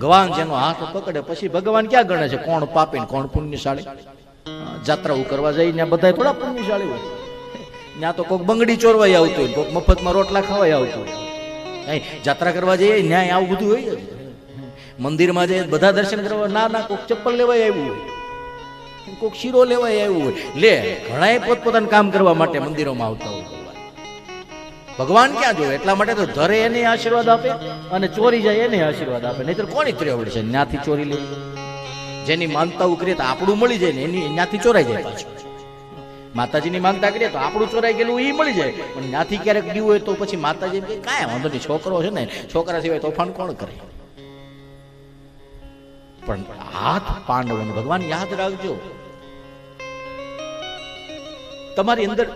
ભગવાન જેનો હાથ પકડે, પછી ભગવાન ક્યાં ગણે છે? કોણ પાપી કોણ પુણ્યશાળી? જાત્રાઓ કરવા જાય, ત્યાં બધા થોડા પુણ્યશાળી હોય. ત્યાં તો કોઈક બંગડી ચોરવાય આવતું હોય કોઈક મફતમાં રોટલા ખાવાય આવતું હોય. જાત્રા કરવા જઈએ, ન્યાય આવું બધું હોય મંદિરમાં જઈએ, બધા દર્શન કરવા, ના ના કોઈક ચપ્પલ લેવાય આવ્યું હોય. કોઈક શીરો લેવાય આવ્યું હોય. લે, ઘણાય પોતપોતાનું કામ કરવા માટે મંદિરોમાં આવતા હોય. ભગવાન ક્યાં જોવે? એટલા માટે તો ધરે એને આશીર્વાદ આપે અને ચોરી જાય એને આશીર્વાદ આપે. નહીતર કોની ત્રેવડ છે? ત્યાંથી ચોરી લે. જેની માનતા ઉકરીએ તો આપણું મળી જાય ને એની ત્યાંથી ચોરાઈ જાય પાછું. માતાજીની માનતા કરીએ તો આપણું ચોરાઈ ગયેલું એ મળી જાય. પણ ત્યાંથી ક્યારેક દીવું હોય તો પછી માતાજી કાંઈ વાંધો નહીં, છોકરો છે ને, છોકરા સિવાય તોફાન કોણ કરે? પણ હાથ પાંડવોને ભગવાન યાદ રાખજો. તમારી અંદર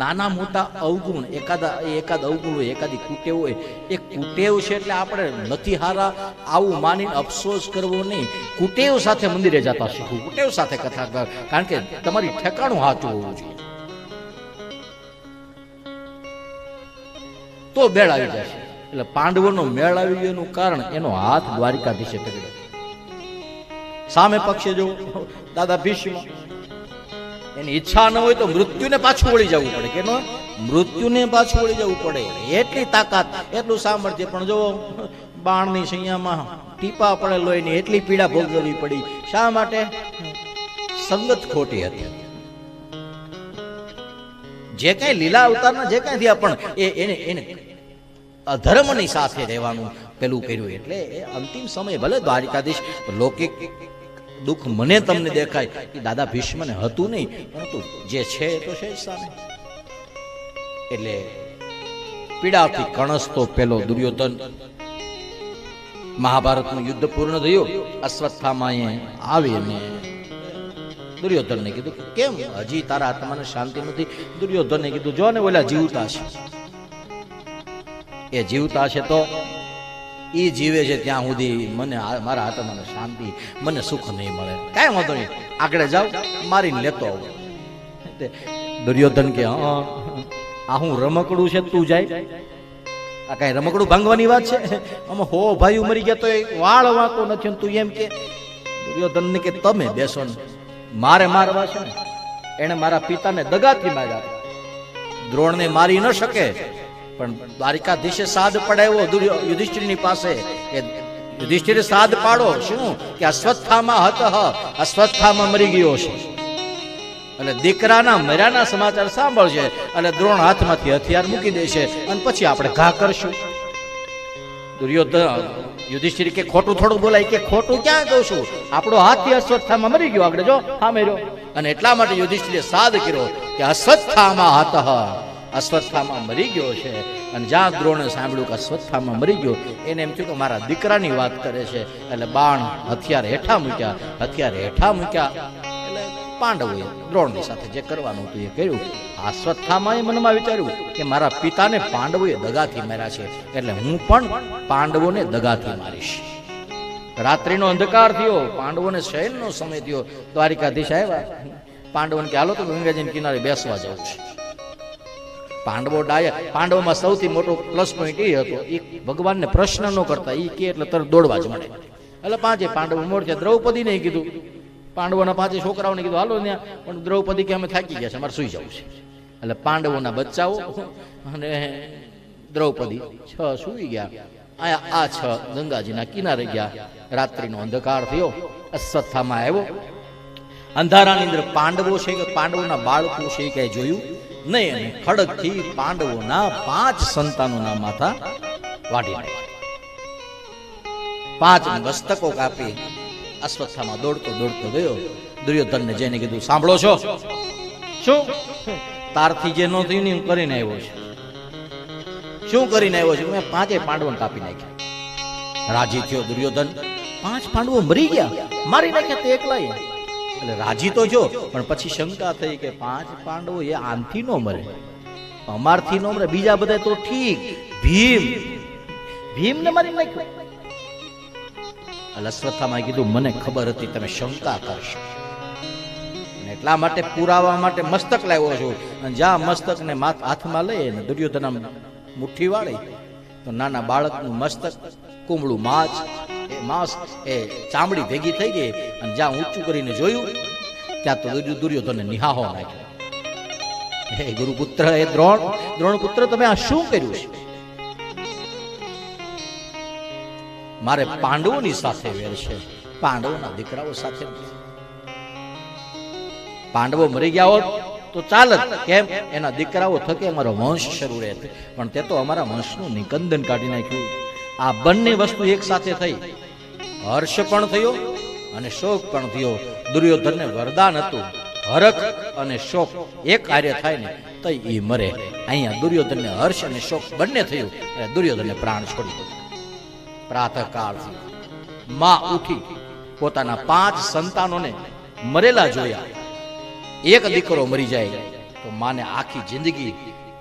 નાના મોટા અવગુણ, એકાદા એકાદ અવગુણ હોય, એકાદી કુટેવ હોય, એ કુટેવ છે એટલે આપણે નથી હારા આવું માનીને અફસોસ કરવો નહીં. કુટેવ સાથે મંદિરે જતા શીખવું, કુટેવ સાથે કથા કર, કારણ કે તમારી ઠેકાણું હાચું હોવું જોઈએ. તો મેળ આવી જશે એટલે પાંડવોનો મેળ આવી ગયો એનું કારણ, એનો હાથ દ્વારિકાધીશે પકડ્યો. સામે પક્ષે જો, દાદા ભીષ્મ એની ઈચ્છા ન હોય તો મૃત્યુને પાછું વળી જવું પડે. કે મૃત્યુને પાછું વળી જવું પડે. એટલી તાકાત, એટલું સામર્થ્ય. પણ જો બાણની સૈયામાં ટીપા પડે લોહીની, એટલી પીડા ભોગવવી પડી. શા માટે? સંગત ખોટી હતી. જે કઈ લીલા અવતારના, જે કઈ થયા, પણ એ એને એને અધર્મની સાથે રહેવાનું પેલું કર્યું. એટલે એ અંતિમ સમય ભલે દ્વારિકાધીશ લૌકિક દુઃખ મને તમને દેખાય. કે દાદા ભીષ્મને હતું નહીં, પરંતુ જે છે એ તો છે જ સામે. એટલે પીડાથી કણસતો પેલો દુર્યોધન મહાભારતનું યુદ્ધ પૂર્ણ થયું. અશ્વત્થામાએ આવીને દુર્યોધનને કીધું કેમ? હજી તારા આત્માને શાંતિ નથી. દુર્યોધનને કીધું, જો ને ઓલા જીવતા છે. એ જીવતા છે તો એ જીવે છે ત્યાં સુધી મને મારા હાથમાં શાંતિ, મને સુખ નહીં મળે. કાંઈ વાંધો નહીં. આગળ જાઓ. મારીને લેતો આવું. દુર્યોધન કે, હા આ હું રમકડું છે, તું જાય. આ કાંઈ રમકડું ભાંગવાની વાત છે? અમે હો ભાઈ મરી ગયા તો એ વાળ વાંકો નથી તું એમ કે દુર્યોધન ને કે, તમે બેસો ને. મારે મારવા છે ને. એણે મારા પિતાને દગાથી માર્યા. દ્રોણને મારી ન શકે. પણ દ્વારિકાધીશે સાદ પડાવ્યો. યુધિષ્ઠિરની પાસે કે યુધિષ્ઠિર સાદ પાડો. શું? કે અસ્વસ્થામાં હત અસ્વસ્થામાં મરી ગયો છે. એટલે દીકરાના મર્યાના સમાચાર સાંભળશે એટલે દ્રોણ હાથમાંથી હથિયાર મૂકી દેશે અને પછી આપણે ઘા કરશું. દુર્યોધન, યુધિષ્ઠિર કે ખોટું થોડું બોલાય કે ખોટું ક્યાં કહું છું? આપણો હાથી અસ્વસ્થામાં મરી ગયો. આગળ જો. હા મેર્યો અને એટલા માટે યુધિષ્ઠિરે સાદ કર્યો કે અસ્વસ્થામાં હત. અશ્વત્થામાં મરી ગયો છે. અને જ્યાં દ્રોણે સાંભળ્યું કે અશ્વત્થામાં મરી ગયો. એને એમ થયું કે મારા દીકરાની વાત કરે છે. એટલે બાણ હથિયાર હેઠા મૂક્યા. હથિયાર હેઠા મૂક્યા. પાંડવોએ દ્રોણની સાથે જે કરવાનું હતું એ કર્યું. અશ્વત્થામાં મનમાં વિચાર્યું કે મારા પિતાને પાંડવોએ દગાથી માર્યા છે. એટલે હું પણ પાંડવોને દગાથી મારીશ. રાત્રિનો અંધકાર થયો. પાંડવોને શયનનો સમય થયો. દ્વારિકાધીશ આવ્યા. પાંડવોને કે, હાલો તો ગંગાજીના કિનારે બેસવા જવું છે. પાંડવો ડાયા. પાંડવોમાં સૌથી મોટો પ્લસ પોઈન્ટ એ હતો. એ ભગવાનને પ્રશ્ન ન કરતા. એ કે એટલે તરત દોડવા જ મળે. એટલે પાંચે પાંડવો મોરચા દ્રૌપદીને કીધું. પાંડવોના પાંચે છોકરાઓને કીધું, હાલો ને પણ દ્રૌપદી કે, અમે થાકી ગયા છે અમારે સુઈ જવું છે. એટલે પાંડવોના બચ્ચાઓ અને દ્રૌપદી છ સુઈ ગયા. આ આ છ ગંગાજીના કિનારે ગયા. રાત્રિનો અંધકાર થયો. અશ્વત્થામાં આવ્યો. અંધારાની અંદર પાંડવો છે કે પાંડવોના બાળકો છે કે જોયું? નહીં અને ખડકથી પાંડવોના પાંચ સંતાનોના માથા વાટી પાંચ મસ્તકો કાપી અશ્વત્થામાં દોડતો દોડતો ગયો. દુર્યોધનને જઈને કીધું, સાંભળો છો? શું? તારથી જે નો થયું હું કરીને આવ્યો છું. શું કરીને આવ્યો છું? મેં પાંચે પાંડવોને કાપી નાખ્યા. રાજી થયો દુર્યોધન. પાંચ પાંડવો મરી ગયા. મારી નાખ્યા તે એકલા એટલે રાજી તો જો, પણ પછી શંકા થઈ કે પાંચ પાંડવો એ આનથી નો મરે. અમારથી નો મરે, બીજા બધા તો ઠીક. ભીમ. ભીમ ને મારી નાખ્યો. એટલે અશ્વત્થામાં કીધું, મને ખબર હતી તમે શંકા કરશો. એટલા માટે પુરાવા માટે મસ્તક લાવ્યો છું. અને જ્યાં મસ્તકને હાથમાં લઈ ને દુર્યોધન મુઠ્ઠી વાળી, તો નાના બાળકનું મસ્તક, કુમળું માછ એ માંસ એ ચામડી ભેગી થઈ ગઈ અને જ્યાં ઊંચું કરીને જોયું, ત્યાં તો દુર્યો- દુર્યોધને નિહાહો નાખ્યો હે ગુરુપુત્ર એ દ્રોણ દ્રોણ પુત્ર તમે આ શું કર્યું છે? મારે પાંડવોની સાથે વેર છે. પાંડવોના દીકરાઓ સાથે પાંડવો મરી ગયા હોત તો ચાલત, કેમ? એના દીકરાઓ થકે અમારો વંશ શરૂ રહે પણ તે તો અમારા વંશનું નિકંદન કાઢી નાખ્યું. આ બંને વસ્તુ એક સાથે થઈ. હર્ષ પણ થયો અને શોક પણ થયો. દુર્યોધનને વરદાન હતું. હરખ અને શોક એક કાર્ય થાય ને તો એ મરે. અહીંયા દુર્યોધનને હર્ષ અને શોક બંને થયું અને દુર્યોધનને પ્રાણ છોડી દીધો પ્રાતઃકાળમાં ઉઠી પોતાના પાંચ સંતાનોને મરેલા જોયા. એક દીકરો મરી જાય તો માને આખી જિંદગી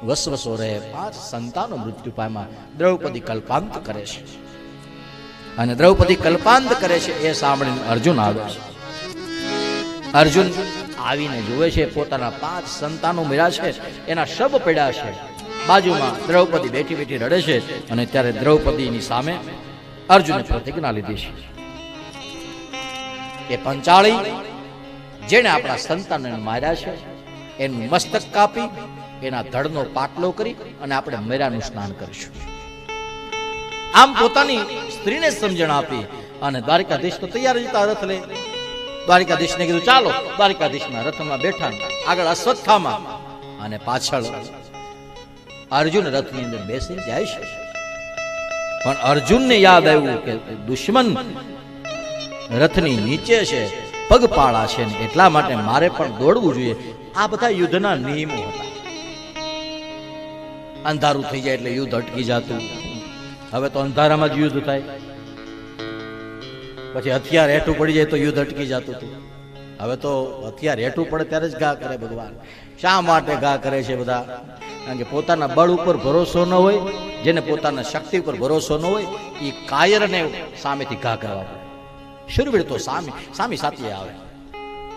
વસવસો રહે. પાંચ સંતાનો મૃત્યુ પામ્યા દ્રૌપદી કલ્પાંત કરે છે. અને દ્રૌપદી કલ્પાંત કરે છે એ સાંભળીને અર્જુન આવે છે. અર્જુન આવીને જુએ છે, પોતાના પાંચ સંતાનો મળ્યા છે, એના શબ પડ્યા છે. બાજુમાં દ્રૌપદી બેઠી બેઠી રડે છે અને ત્યારે દ્રૌપદીની સામે અર્જુને પ્રતિજ્ઞા લીધી છે. એ પંચાળી જેણે આપણા સંતાનને માર્યા છે, એનું મસ્તક કાપી, એના ધડનો પાટલો કરી અને આપણે મેરાનું સ્નાન કરીશું. આમ પોતાની સ્ત્રીને સમજણ આપી અને દ્વારિકાધીશ તો તૈયાર જતા રથ લઈ દ્વારિકાધીશને કીધું, ચાલો, દ્વારિકાધીશના રથમાં બેઠા આગળ અશ્વત્થામાં અને પાછળ અર્જુન રથની અંદર બેસી જાય છે. પણ અર્જુનને યાદ આવ્યું કે દુશ્મન રથની નીચે છે, પગપાળા છે એટલા માટે મારે પણ દોડવું જોઈએ. આ બધા યુદ્ધના નિયમો હતા. અંધારું થઈ જાય એટલે યુદ્ધ અટકી જતું. હવે તો અંધારામાં જ યુદ્ધ થાય. પછી હથિયાર હેઠું પડી જાય તો યુદ્ધ અટકી જતું હતું. હવે તો હથિયાર હેઠું પડે ત્યારે જ ઘા કરે ભગવાન. શા માટે ઘા કરે છે બધા? કારણ કે પોતાના બળ ઉપર ભરોસો ન હોય, જેને પોતાના શક્તિ ઉપર ભરોસો ન હોય એ કાયરને સામેથી ઘા કરવા પડે. શુરવીર તો સામી સામી સાથે આવે.